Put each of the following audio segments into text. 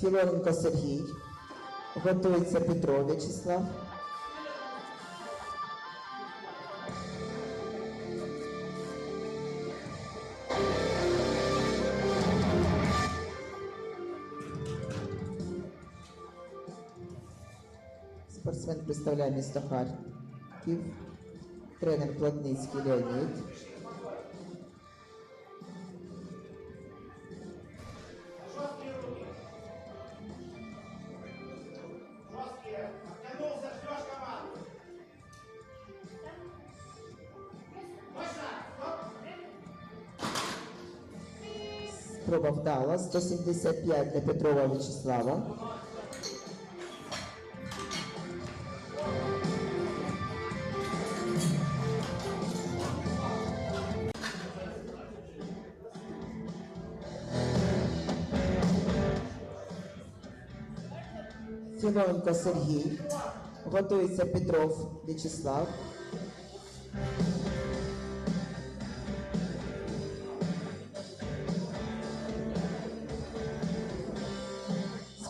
Філоненко Сергій. Готується Петро В'ячеслав. Спортсмен представляє місто Харків. Тренер Плотницький Леонід. Спроба вдала. 175 для Петрова В'ячеслава. Філоненко Сергій. Готується Петров В'ячеслав.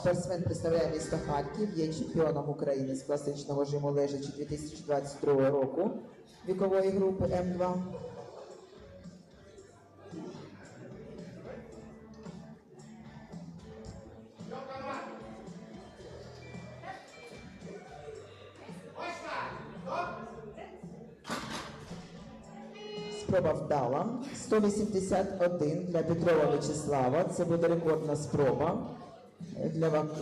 Спортсмен представляє місто Харків, є чемпіоном України з класичного жиму лежачі 2022 року вікової групи М2. Ждем команду. Точно. Стоп. Спроба вдала. 181 для Петрова В'ячеслава. Це буде рекордна спроба для ваг-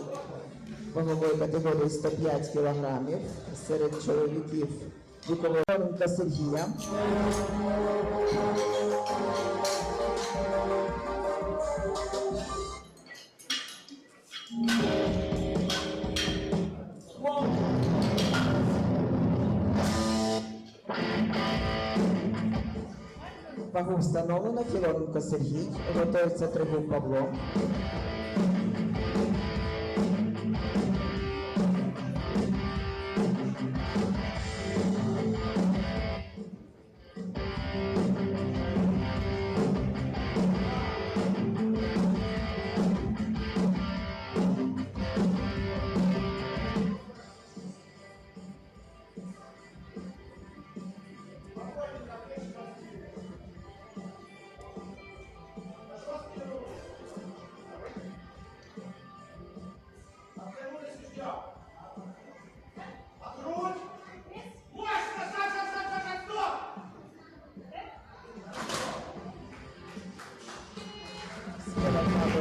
вагової категорії 105 кілограмів серед чоловіків вікового Філоненка Сергія. Вагу встановлено. Філоненко Сергій. Готується Тригуб Павло.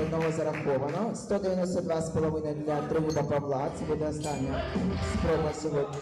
одного зараховано. 192,5 для Тривута Павла. Це буде остання спроба сьогодні.